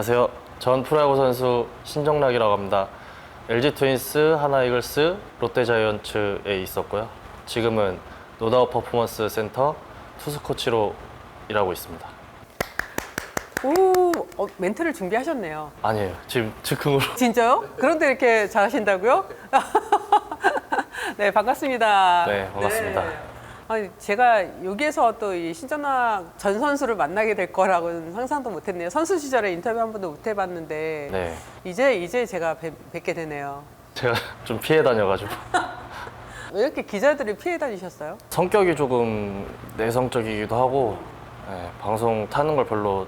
안녕하세요. 전 프로야구 선수 신정락이라고 합니다. LG 트윈스, 하나 이글스, 롯데 자이언츠에 있었고요. 지금은 노다우 퍼포먼스 센터 투수 코치로 일하고 있습니다. 오, 어, 멘트를 준비하셨네요. 아니에요. 지금 즉흥으로. 진짜요? 그런데 이렇게 잘하신다고요? 네, 반갑습니다. 네, 반갑습니다. 아니, 제가 여기에서 또 이 신전학 전 선수를 만나게 될 거라고는 상상도 못했네요. 선수 시절에 인터뷰 한 번도 못 해봤는데 네, 이제 이제 제가 뵙, 뵙게 되네요. 제가 좀 피해 다녀가지고 왜 이렇게 기자들이 피해 다니셨어요? 성격이 조금 내성적이기도 하고 네, 방송 타는 걸 별로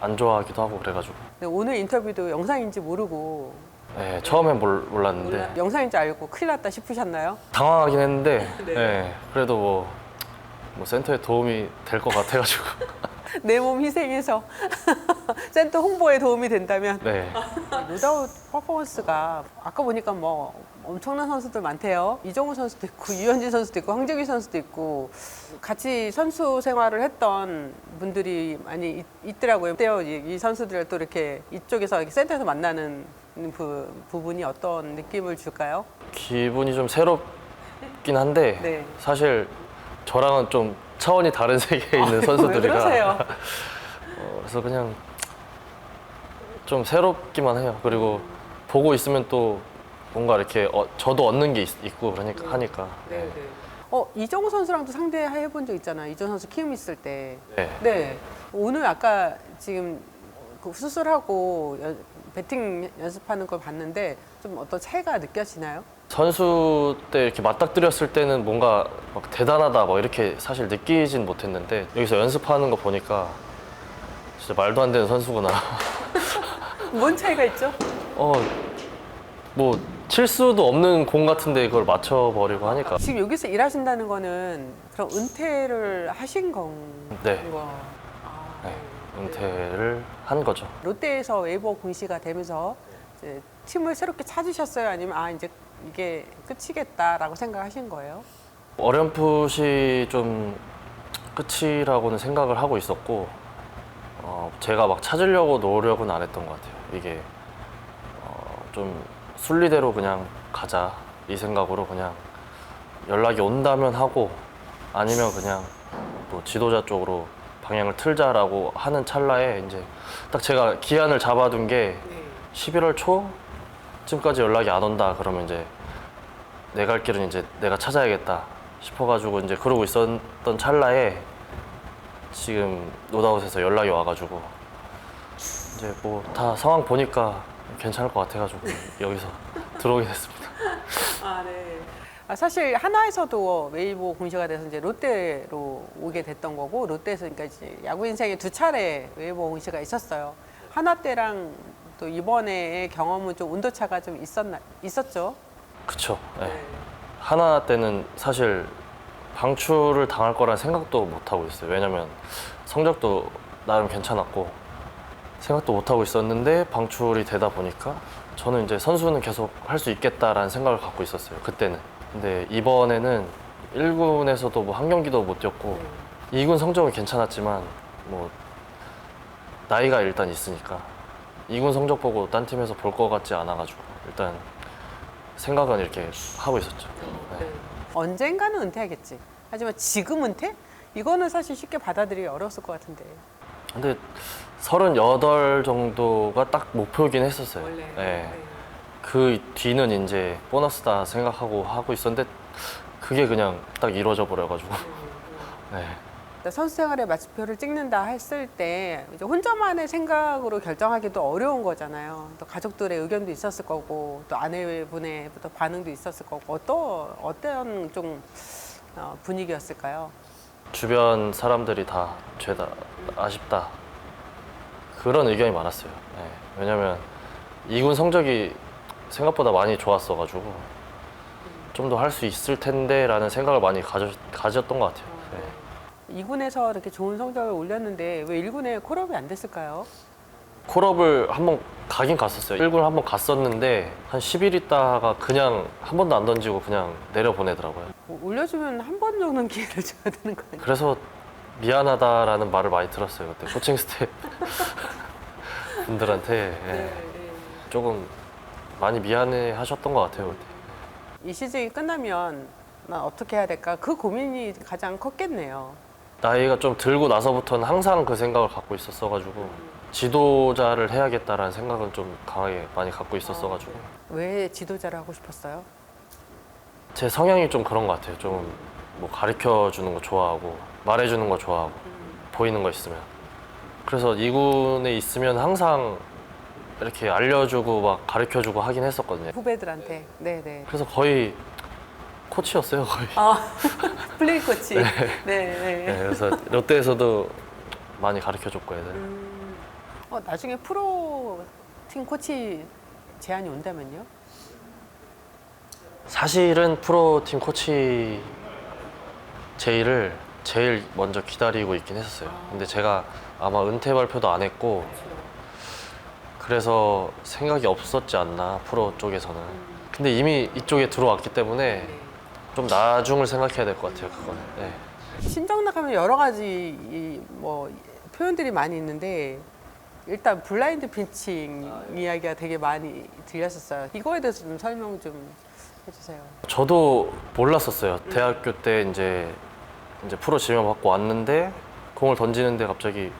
안 좋아하기도 하고 그래가지고 네, 오늘 인터뷰도 영상인지 모르고 네, 처음엔 몰, 몰랐는데 영상인 줄 알고 큰일 났다 싶으셨나요? 당황하긴 했는데 네. 네, 그래도 뭐, 뭐 센터에 도움이 될 것 같아가지고 내 몸 희생해서 센터 홍보에 도움이 된다면 네 노다웃 퍼포먼스가 아까 보니까 뭐 엄청난 선수들 많대요. 이정우 선수도 있고 유현진 선수도 있고 황재기 선수도 있고 같이 선수 생활을 했던 분들이 많이 있, 더라고요 어때요? 이, 이 선수들을 또 이렇게 이쪽에서 이렇게 센터에서 만나는 그 부분이 어떤 느낌을 줄까요? 기분이 좀 새롭긴 한데 네. 사실 저랑은 좀 차원이 다른 세계에 있는 왜 선수들이라 그러세요? 어, 그래서 그냥 좀 새롭기만 해요. 그리고 보고 있으면 또 뭔가 이렇게 어, 저도 얻는 게 있, 고 그러니까 하니까 네. 어 이정우 선수랑도 상대해 본 적 있잖아요. 이정우 선수 키움 있을 때. 네. 네. 오늘 아까 지금 그 수술하고 연- 배팅 연습하는 걸 봤는데 좀 어떤 차이가 느껴지나요? 선수 때 이렇게 맞닥뜨렸을 때는 뭔가 막 대단하다 뭐 이렇게 사실 느끼진 못했는데 여기서 연습하는 거 보니까 진짜 말도 안 되는 선수구나. 뭔 차이가 있죠? 어, 뭐, 칠 수도 없는 공 같은데 그걸 맞춰버리고 하니까. 지금 여기서 일하신다는 거는 그럼 은퇴를 하신 건 네, 거. 아, 네, 은퇴를 한 거죠. 롯데에서 웨이버 공시가 되면서 이제 팀을 새롭게 찾으셨어요? 아니면 아 이제 이게 끝이겠다라고 생각하신 거예요? 어렴풋이 좀 끝이라고는 생각을 하고 있었고, 어, 제가 막 찾으려고 노력은 안 했던 것 같아요. 이게 어, 좀 순리대로 그냥 가자 이 생각으로 그냥 연락이 온다면 하고 아니면 그냥 뭐 지도자 쪽으로 방향을 틀자라고 하는 찰나에 이제 딱 제가 기한을 잡아둔 게 11월 초 쯤까지 연락이 안 온다 그러면 이제 내 갈 길은 이제 내가 찾아야겠다 싶어가지고 이제 그러고 있었던 찰나에 지금 노다웃에서 연락이 와가지고 이제 뭐 다 상황 보니까 괜찮을 것 같아가지고 여기서 들어오게 됐습니다. 아, 네. 아, 사실 하나에서도 웨이보 공시가 돼서 이제 롯데로 오게 됐던 거고 롯데에서 그러니까 이제 야구 인생에 두 차례 웨이보 공시가 있었어요. 하나 때랑 또 이번에의 경험은 좀 온도차가 좀 있었나 있었죠. 그쵸. 네. 하나 때는 사실 방출을 당할 거란 생각도 못 하고 있어요. 왜냐면 성적도 나름 괜찮았고 생각도 못 하고 있었는데 방출이 되다 보니까 저는 이제 선수는 계속 할 수 있겠다라는 생각을 갖고 있었어요. 그때는. 근데 이번에는 1군에서도 뭐 한 경기도 못 뛰었고 2군 성적은 괜찮았지만 뭐 나이가 일단 있으니까 2군 성적 보고 딴 팀에서 볼 것 같지 않아가지고 일단 생각은 이렇게 하고 있었죠. 네. 언젠가는 은퇴하겠지. 하지만 지금 은퇴? 이거는 사실 쉽게 받아들이기 어려웠을 것 같은데. 근데 38 정도가 딱 목표이긴 했었어요. 네. 그 뒤는 이제 보너스다 생각하고 하고 있었는데 그게 그냥 딱 이루어져 버려가지고. 네. 선수 생활의 마침표를 찍는다 했을 때 이제 혼자만의 생각으로 결정하기도 어려운 거잖아요. 또 가족들의 의견도 있었을 거고 또 아내분의 또 반응도 있었을 거고 어떤 어떤 좀 어, 분위기였을까요? 주변 사람들이 다 죄다 아쉽다 그런 의견이 많았어요. 네. 왜냐면 2군 성적이 생각보다 많이 좋았어가지고 좀 더 할 수 있을 텐데라는 생각을 많이 가져, 가졌던 것 같아요. 네. 2군에서 이렇게 좋은 성적을 올렸는데 왜 1군에 콜업이 안 됐을까요? 콜업을 한번 가긴 갔었어요. 1군 한번 갔었는데 한 10일 있다가 그냥 한 번도 안 던지고 그냥 내려보내더라고요. 뭐 올려주면 한 번 정도는 기회를 줘야 되는 거 아니에요? 그래서 미안하다라는 말을 많이 들었어요. 그때 코칭 스텝 분들한테 예. 조금 많이 미안해 하셨던 것 같아요. 그때. 이 시즌이 끝나면 난 어떻게 해야 될까? 그 고민이 가장 컸겠네요. 나이가 좀 들고 나서부터는 항상 그 생각을 갖고 있었어가지고 지도자를 해야겠다라는 생각은 좀 강하게 많이 갖고 있었어가지고 왜 지도자를 하고 싶었어요? 제 성향이 좀 그런 것 같아요. 좀 뭐 가르쳐 주는 거 좋아하고 말해 주는 거 좋아하고 보이는 거 있으면 그래서 이군에 있으면 항상 이렇게 알려주고 막 가르쳐 주고 하긴 했었거든요. 후배들한테. 네네. 그래서 거의 코치였어요 거의. 아, 플레이 코치. 네. 네. 네, 그래서 롯데에서도 많이 가르쳐 줬고 애들. 어, 나중에 프로 팀 코치 제안이 온다면요? 사실은 프로팀 코치 제의를 제일 먼저 기다리고 있긴 했었어요. 근데 제가 아마 은퇴 발표도 안 했고 그래서 생각이 없었지 않나 프로 쪽에서는. 근데 이미 이쪽에 들어왔기 때문에 좀 나중을 생각해야 될 것 같아요. 그거는. 네. 신정 나가면 여러 가지 이, 뭐 표현들이 많이 있는데 일단 블라인드 피칭 이야기가 되게 많이 들렸었어요. 이거에 대해서 좀 설명 좀 해주세요. 저도 몰랐었어요. 대학교 때 이제 이제 프로 지명 받고 왔는데 공을 던지는데 갑자기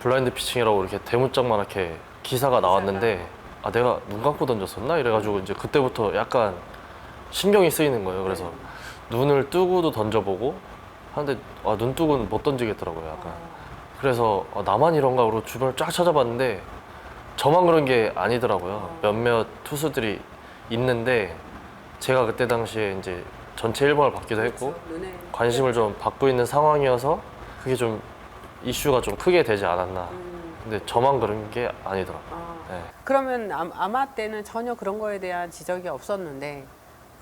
블라인드 피칭이라고 이렇게 대문짝만하게 기사가 나왔는데 아 내가 눈 감고 던졌었나 이래가지고 이제 그때부터 약간 신경이 쓰이는 거예요. 그래서 눈을 뜨고도 던져보고 하는데 아, 눈 뜨고는 못 던지겠더라고요. 약간 그래서 아, 나만 이런가 그러고 주변을 쫙 찾아봤는데 저만 그런 게 아니더라고요. 몇몇 투수들이 있는데 제가 그때 당시에 이제 전체 1번을 받기도 했고 눈에 관심을 좀 받고 있는 상황이어서 그게 좀 이슈가 좀 크게 되지 않았나. 근데 저만 그런 게 아니더라고요. 아, 네. 그러면 아- 아마 때는 전혀 그런 거에 대한 지적이 없었는데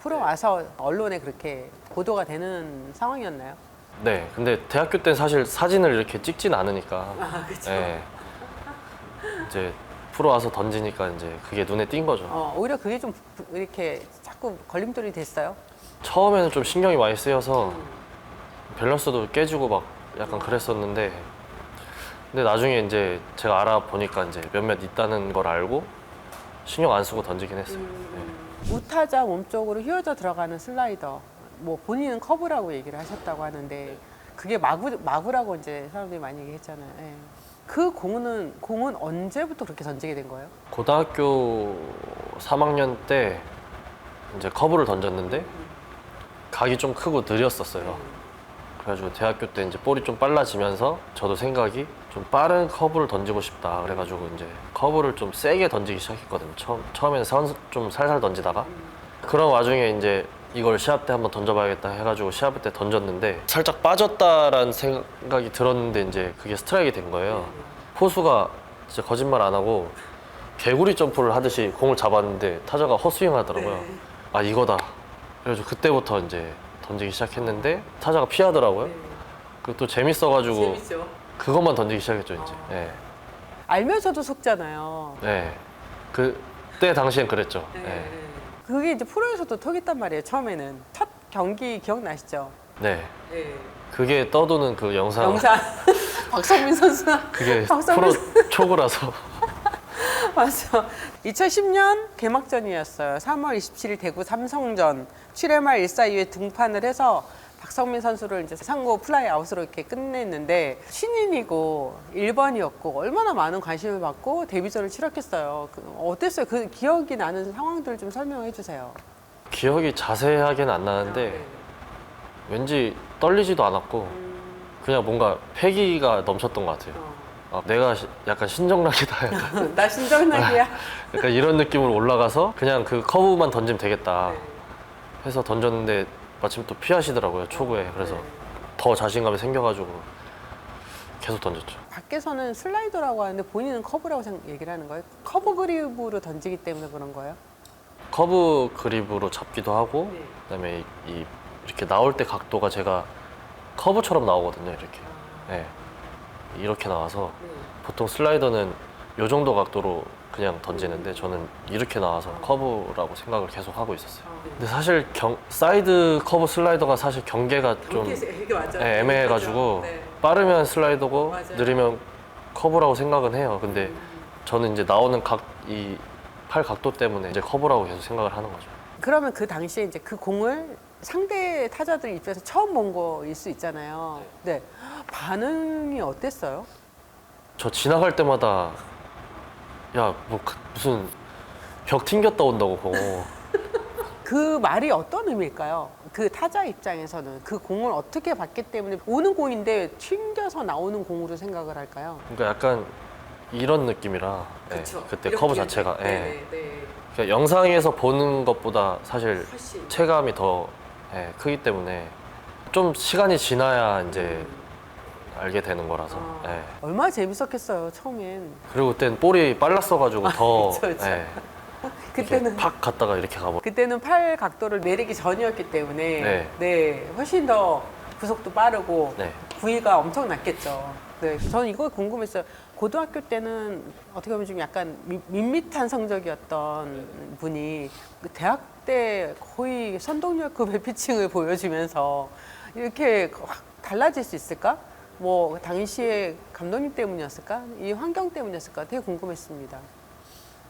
프로 와서 언론에 그렇게 보도가 되는 상황이었나요? 네. 근데 대학교 때 사실 사진을 이렇게 찍진 않으니까. 아 그렇죠. 네. 이제 프로 와서 던지니까 이제 그게 눈에 띈 거죠. 어, 오히려 그게 좀 부- 이렇게 자꾸 걸림돌이 됐어요. 처음에는 좀 신경이 많이 쓰여서 밸런스도 깨지고 막 약간 그랬었는데 근데 나중에 이제 제가 알아보니까 이제 몇몇 있다는 걸 알고 신경 안 쓰고 던지긴 했어요. 네. 우타자 몸쪽으로 휘어져 들어가는 슬라이더. 뭐 본인은 커브라고 얘기를 하셨다고 하는데 그게 마구 마구라고 이제 사람들이 많이 얘기했잖아요. 예. 그 공은 공은 언제부터 그렇게 던지게 된 거예요? 고등학교 3학년 때 이제 커브를 던졌는데 각이 좀 크고 느렸었어요. 그래가지고 대학교 때 이제 볼이 좀 빨라지면서 저도 생각이 좀 빠른 커브를 던지고 싶다. 그래가지고 이제 커브를 좀 세게 던지기 시작했거든요. 처음, 처음에는 선- 좀 살살 던지다가 그런 와중에 이제 이걸 시합 때 한번 던져봐야겠다 해가지고 시합 때 던졌는데 살짝 빠졌다라는 생각이 들었는데 이제 그게 스트라이크가 된 거예요. 포수가 진짜 거짓말 안 하고 개구리 점프를 하듯이 공을 잡았는데 타자가 헛스윙 하더라고요. 아 이거다. 그래가지고 그때부터 이제 던지기 시작했는데 타자가 피하더라고요. 그또 재밌어가지고 그것만 던지기 시작했죠 이제. 네. 알면서도 속잖아요. 네. 그때 당시엔 그랬죠. 네. 그게 이제 프로에서도 톡있단 말이에요. 처음에는 첫 경기 기억나시죠? 네. 그게 떠도는 그 영상. 영상 박성민 선수나 그게 박성민 프로 초구라서. 맞아. 2010년 개막전이었어요. 3월 27일 대구 삼성전 7회 말 1사 2회 등판을 해서 박성민 선수를 이제 상고 플라이 아웃으로 이렇게 끝냈는데 신인이고 1번이었고 얼마나 많은 관심을 받고 데뷔전을 치렀겠어요. 그 어땠어요? 그 기억이 나는 상황들 좀 설명해 주세요. 기억이 자세하게는 안 나는데 왠지 떨리지도 않았고 그냥 뭔가 패기가 넘쳤던 것 같아요. 아, 내가 시- 약간 신정락이다. 약간, 나 신정락이야. 약간 이런 느낌으로 올라가서 그냥 그 커브만 던지면 되겠다 해서 던졌는데 마침 또 피하시더라고요 초구에 그래서 더 자신감이 생겨가지고 계속 던졌죠. 밖에서는 슬라이더라고 하는데 본인은 커브라고 생- 얘기를 하는 거예요. 커브 그립으로 던지기 때문에 그런 거예요. 커브 그립으로 잡기도 하고 그다음에 이, 이- 이렇게 나올 때 각도가 제가 커브처럼 나오거든요 이렇게 네. 이렇게 나와서 보통 슬라이더는 요 정도 각도로 그냥 던지는데 저는 이렇게 나와서 커브라고 생각을 계속 하고 있었어요. 근데 사실 경, 사이드 커브 슬라이더가 사실 경계가 좀 이게 맞아요. 네, 애매해가지고 네. 빠르면 슬라이더고 맞아요. 느리면 커브라고 생각은 해요. 근데 저는 이제 나오는 각 이 팔 각도 때문에 이제 커브라고 계속 생각을 하는 거죠. 그러면 그 당시에 이제 그 공을 상대 타자들 입장에서 처음 본 거일 수 있잖아요. 네. 반응이 어땠어요? 저 지나갈 때마다 야 뭐 무슨 벽 튕겼다 온다고 보고 그 말이 어떤 의미일까요? 그 타자 입장에서는 그 공을 어떻게 봤기 때문에 오는 공인데 튕겨서 나오는 공으로 생각을 할까요? 그러니까 약간 이런 느낌이라 예, 그때 커브 자체가 예. 네, 네. 그러니까 영상에서 보는 것보다 사실 훨씬. 체감이 더 예, 크기 때문에 좀 시간이 지나야 이제 알게 되는 거라서 아. 예. 얼마나 재밌었겠어요, 처음엔. 그리고 그땐 볼이 빨랐어가지고 더 그쵸, 그쵸. 예, 그때는 팍 갔다가 이렇게 가버 그때는 팔 각도를 내리기 전이었기 때문에 네. 네, 훨씬 더 구속도 빠르고 네. 구위가 엄청 낮겠죠. 네, 저는 이거 궁금했어요. 고등학교 때는 어떻게 보면 좀 약간 미- 밋밋한 성적이었던 분이 그 대학 때 거의 선동열급의 피칭을 보여주면서 이렇게 확 달라질 수 있을까? 뭐 당시에 감독님 때문이었을까? 이 환경 때문이었을까? 되게 궁금했습니다.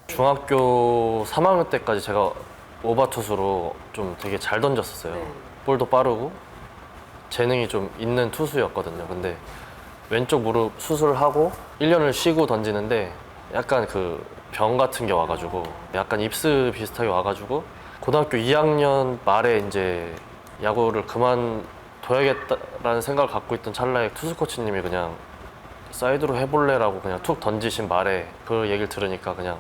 중학교 3학년 때까지 제가 오바 투수로 좀 되게 잘 던졌었어요. 네. 볼도 빠르고 재능이 좀 있는 투수였거든요. 근데 왼쪽 무릎 수술하고 1년을 쉬고 던지는데 약간 그 병 같은 게 와가지고 약간 입스 비슷하게 와가지고 고등학교 2학년 말에 이제 야구를 그만둬야겠다라는 생각을 갖고 있던 찰나에 투수 코치님이 그냥 사이드로 해볼래라고 그냥 툭 던지신 말에 그 얘기를 들으니까 그냥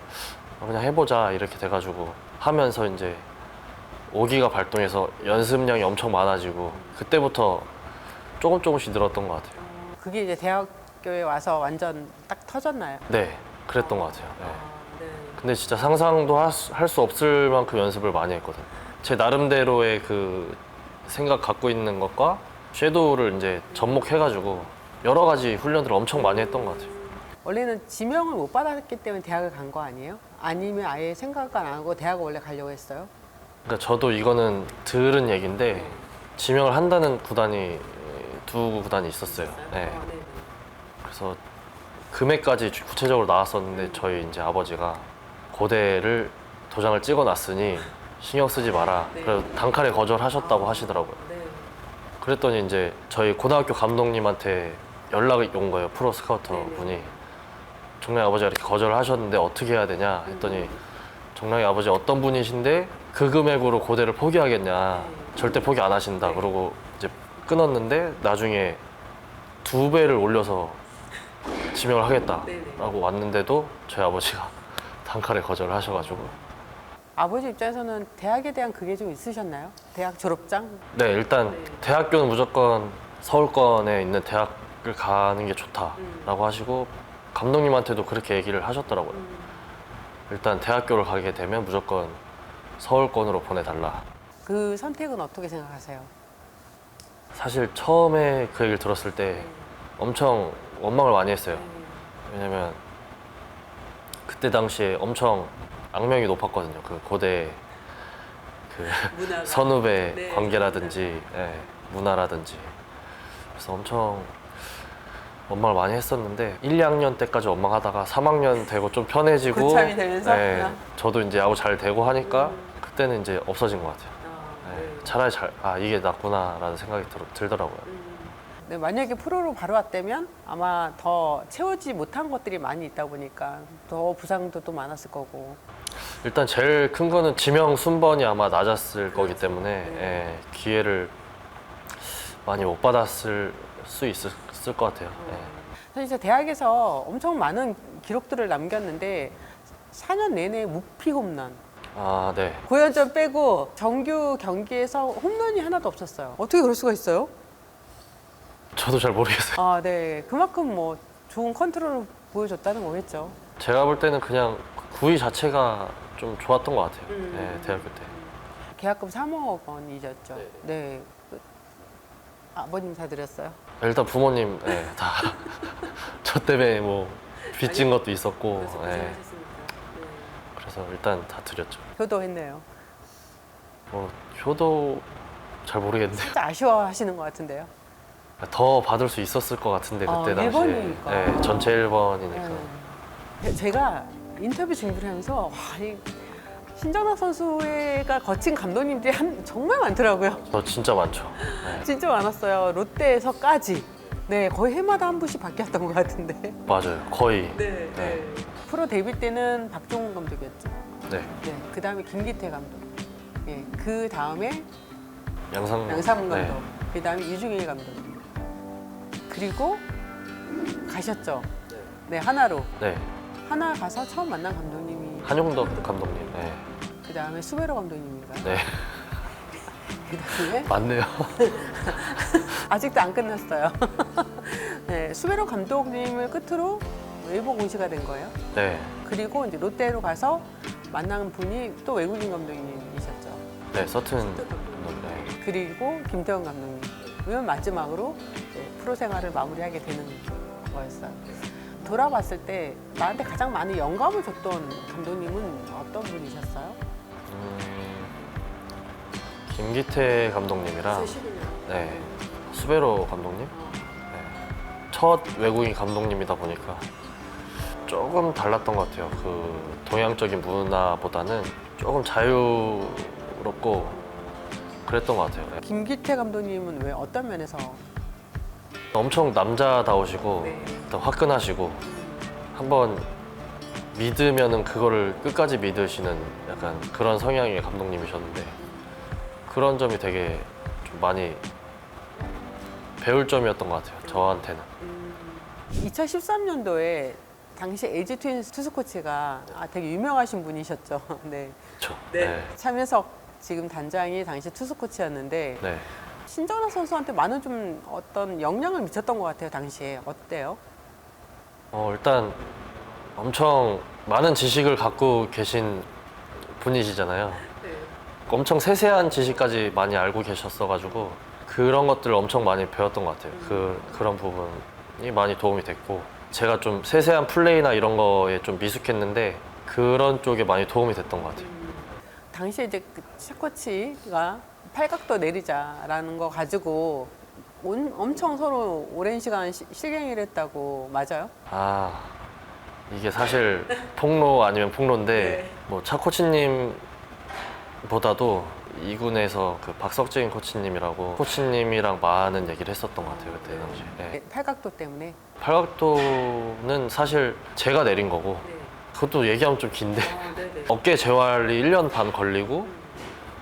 어, 그냥 해보자 이렇게 돼가지고 하면서 이제 오기가 발동해서 연습량이 엄청 많아지고 그때부터 조금 조금씩 늘었던 것 같아요. 그게 이제 대학교에 와서 완전 딱 터졌나요? 네, 그랬던 것 같아요. 네. 근데 진짜 상상도 할 수 없을 만큼 연습을 많이 했거든요. 제 나름대로의 그 생각 갖고 있는 것과 섀도우를 이제 접목해가지고 여러 가지 훈련들을 엄청 많이 했던 것 같아요. 원래는 지명을 못 받았기 때문에 대학을 간 거 아니에요? 아니면 아예 생각을 안 하고 대학을 원래 가려고 했어요? 그러니까 저도 이거는 들은 얘기인데 지명을 한다는 구단이 두 구단이 있었어요. 네. 그래서 금액까지 구체적으로 나왔었는데 저희 이제 아버지가 고대를 도장을 찍어놨으니 신경 쓰지 마라. 네. 그래서 단칼에 거절하셨다고 하시더라고요. 그랬더니 이제 저희 고등학교 감독님한테 연락이 온 거예요. 프로 스카우터 네네. 분이 정량이 아버지가 이렇게 거절을 하셨는데 어떻게 해야 되냐 했더니 정량이 아버지 어떤 분이신데 그 금액으로 고대를 포기하겠냐 절대 포기 안 하신다 네. 그러고 끊었는데 나중에 두 배를 올려서 지명을 네네. 하겠다라고 왔는데도 저희 아버지가 단칼에 거절을 하셔가지고 아버지 입장에서는 대학에 대한 그게 좀 있으셨나요? 대학 졸업장? 네 일단 네. 대학교는 무조건 서울권에 있는 대학을 가는 게 좋다라고 하시고 감독님한테도 그렇게 얘기를 하셨더라고요. 일단 대학교를 가게 되면 무조건 서울권으로 보내달라. 그 선택은 어떻게 생각하세요? 사실 처음에 그 얘기를 들었을 때 엄청 원망을 많이 했어요. 왜냐면 그때 당시에 엄청 악명이 높았거든요. 그 고대 그 문화가. 선후배 네, 관계라든지 예, 문화라든지 그래서 엄청 원망을 많이 했었는데 1, 2학년 때까지 원망하다가 3학년 되고 좀 편해지고 고참이 되면서? 예, 아. 저도 이제 야구 잘 되고 하니까 음. 그때는 이제 없어진 것 같아요. 예, 차라리 잘 아 이게 낫구나라는 생각이 들, 들더라고요. 네, 만약에 프로로 바로 왔다면 아마 더 채워지지 못한 것들이 많이 있다 보니까 더 부상도 또 많았을 거고 일단 제일 큰 거는 지명 순번이 아마 낮았을 거기 때문에 네. 예, 기회를 많이 못 받았을 수 있을 것 같아요. 예. 사실 저 대학에서 엄청 많은 기록들을 남겼는데 4년 내내 무피 홈런 아, 네. 고연전 빼고 정규 경기에서 홈런이 하나도 없었어요. 어떻게 그럴 수가 있어요? 저도 잘 모르겠어요. 아, 네. 그만큼 뭐 좋은 컨트롤을 보여줬다는 거겠죠. 제가 볼 때는 그냥 구위 자체가 좀 좋았던 것 같아요. 음. 네, 대학교 때. 계약금 3억 원이셨죠. 네. 그 아버님 사드렸어요. 일단 부모님 네, 다 저 때문에 뭐 빚진 것도 있었고 예. 그래서 일단 다 드렸죠. 네. 효도했네요. 뭐 효도 잘 모르겠는데 진짜 아쉬워하시는 것 같은데요. 더 받을 수 있었을 것 같은데 아, 그때 당시에 일본이니까. 네, 전체 1번이니까 네. 제가 인터뷰 준비를 하면서 와, 이 신정락 선수가 거친 감독님들이 한, 정말 많더라고요. 저 진짜 많죠. 네, 진짜 많았어요. 롯데에서까지. 네, 거의 해마다 한 분씩 바뀌었던 것 같은데. 맞아요. 거의 네, 네. 프로 데뷔 때는 박종훈 감독이었죠. 네, 네, 그 다음에 김기태 감독. 예, 그 다음에 양상 양상문 네. 감독. 그 다음에 유중일 감독. 그리고 가셨죠. 네, 하나로. 네, 하나 가서 처음 만난 감독님이 한용덕 감독님. 네, 그 다음에 수베로 감독님인가 요? 네 그 다음에 맞네요. 아직도 안 끝났어요. 네, 수베로 감독님을 끝으로 외부 공시가 된 거예요. 네, 그리고 이제 롯데로 가서 만난 분이 또 외국인 감독님이셨죠. 네 서튼 감독. 네. 그리고 김태형 감독님. 마지막으로 프로 생활을 마무리하게 되는 거였어요. 돌아봤을 때 나한테 가장 많은 영감을 줬던 감독님은 어떤 분이셨어요? 음, 김기태 감독님이랑 네 수베로 감독님. 네. 첫 외국인 감독님이다 보니까 조금 달랐던 것 같아요. 그 동양적인 문화보다는 조금 자유롭고 그랬던 것 같아요. 네. 김기태 감독님은 왜 어떤 면에서 엄청 남자다우시고 네. 일단 화끈하시고 한번 믿으면은 그거를 끝까지 믿으시는 약간 그런 성향의 감독님이셨는데 그런 점이 되게 좀 많이 배울 점이었던 것 같아요. 저한테는. 2013년도에 당시 LG 트윈스 투수 코치가 아, 되게 유명하신 분이셨죠. 네. 그렇죠. 네. 차면석 지금 단장이 당시 투수 코치였는데 네. 신정락 선수한테 많은 좀 어떤 영향을 미쳤던 것 같아요. 당시에 어때요? 어, 일단 엄청 많은 지식을 갖고 계신 분이시잖아요. 엄청 세세한 지식까지 많이 알고 계셨어가지고 그런 것들을 엄청 많이 배웠던 것 같아요. 그 그런 부분이 많이 도움이 됐고 제가 좀 세세한 플레이나 이런 거에 좀 미숙했는데 그런 쪽에 많이 도움이 됐던 것 같아요. 당시에 이제 그 샤코치가 팔각도 내리자라는 거 가지고 온- 엄청 서로 오랜 시간 시- 실갱이를 했다고 맞아요? 아 이게 사실 폭로 아니면 폭로인데 뭐 차코치님보다도 이 군에서 그 박석진 코치님이라고 코치님이랑 많은 얘기를 했었던 것 같아요 그때 당시에. 네. 팔각도 때문에. 팔각도는 사실 제가 내린 거고 그것도 얘기하면 좀 긴데 어깨 재활이 1년 반 걸리고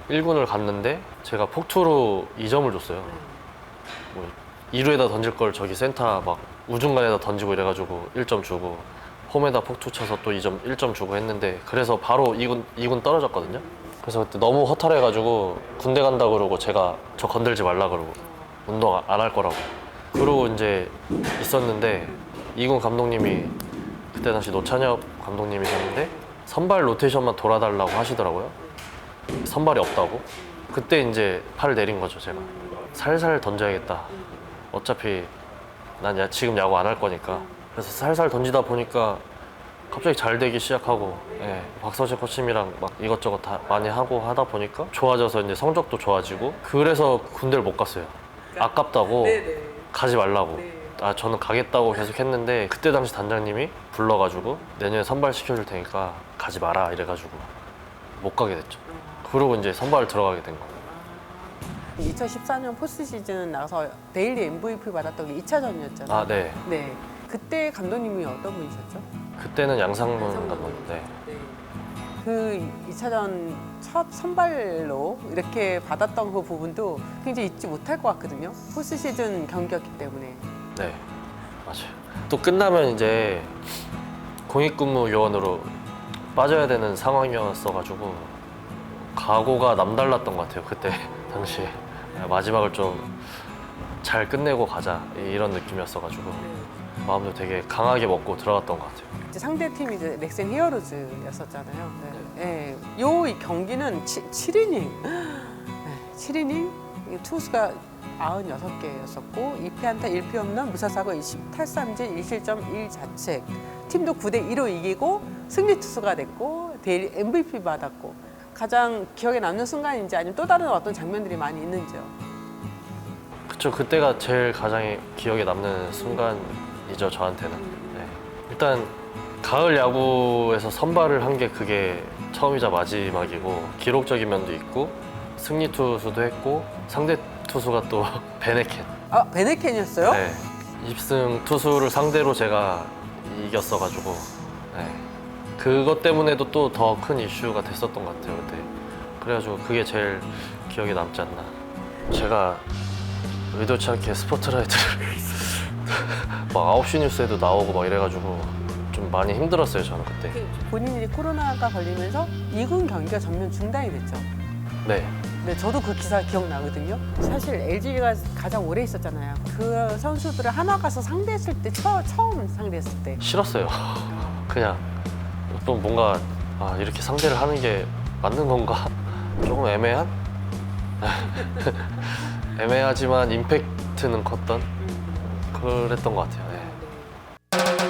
1군을 갔는데 제가 폭투로 2점을 줬어요 뭐 2루에다 던질 걸 저기 센터 막 우중간에다 던지고 이래가지고 1점 주고 홈에다 폭투 쳐서 또 2점 1점 주고 했는데 그래서 바로 2군 2군 떨어졌거든요 그래서 그때 너무 허탈해가지고 군대 간다 그러고 제가 저 건들지 말라 그러고 운동 안 할 거라고 그러고 이제 있었는데 이군 감독님이 그때 당시 노찬혁 감독님이셨는데 선발 로테이션만 돌아달라고 하시더라고요. 선발이 없다고. 그때 이제 팔을 내린 거죠 제가. 살살 던져야겠다. 어차피 난 야, 지금 야구 안 할 거니까. 그래서 살살 던지다 보니까 갑자기 잘 되기 시작하고 예, 박서재 코치님이랑 막 이것저것 다 많이 하고 하다 보니까 좋아져서 이제 성적도 좋아지고 그래서 군대를 못 갔어요. 아깝다고 가지 말라고. 아 저는 가겠다고 계속 했는데 그때 당시 단장님이 불러가지고 내년에 선발 시켜줄 테니까 가지 마라 이래가지고 못 가게 됐죠. 그러고 이제 선발 들어가게 된 거예요. 2014년 포스트 시즌 나가서 데일리 MVP 받았던 게 2차전이었잖아요. 아 네. 네. 그때 감독님이 어떤 분이셨죠? 그때는 양상문 감독님. 네. 그 2차전 첫 선발로 이렇게 받았던 그 부분도 굉장히 잊지 못할 것 같거든요. 포스트 시즌 경기였기 때문에. 네. 맞아요. 또 끝나면 이제 공익근무 요원으로 빠져야 되는 상황이었어가지고 각오가 남달랐던 것 같아요. 그때 당시에 마지막을 좀 잘 끝내고 가자 이런 느낌이었어가지고 마음도 되게 강하게 먹고 들어갔던 것 같아요. 이제 상대 팀이 이제 넥센 히어로즈였었잖아요. 네. 네. 요이 경기는 7, 이닝 네. 7이닝 투수가 96개였었고 2패 안타 1피 없는 무사사고 20 탈삼진 1실점 1자책 팀도 9대 2로 이기고 승리 투수가 됐고 대리 MVP 받았고 가장 기억에 남는 순간인지 아니면 또 다른 어떤 장면들이 많이 있는지요? 그쵸 그때가 제일 가장 기억에 남는 순간 이죠 저한테는 네. 일단 가을 야구에서 선발을 한 게 그게 처음이자 마지막이고 기록적인 면도 있고 승리 투수도 했고 상대 투수가 또 베네켄 아 베네켄이었어요? 네. 2승 투수를 상대로 제가 이겼어가지고 네. 그것 때문에도 또 더 큰 이슈가 됐었던 것 같아요 그때 그래가지고 그게 제일 기억에 남지 않나 제가 의도치 않게 스포트라이트를 막 9시 뉴스에도 나오고 막 이래가지고 좀 많이 힘들었어요 저는 그때. 본인이 코로나가 걸리면서 2군 경기가 전면 중단이 됐죠. 네. 네, 저도 그 기사 기억나거든요. 사실 LG가 가장 오래 있었잖아요. 그 선수들을 하나 가서 상대했을 때 처, 처음 상대했을 때. 싫었어요. 그냥 또 뭔가 아, 이렇게 상대를 하는 게 맞는 건가? 조금 애매한? 애매하지만 임팩트는 컸던 그랬던 것 같아요. 예. 아, 네.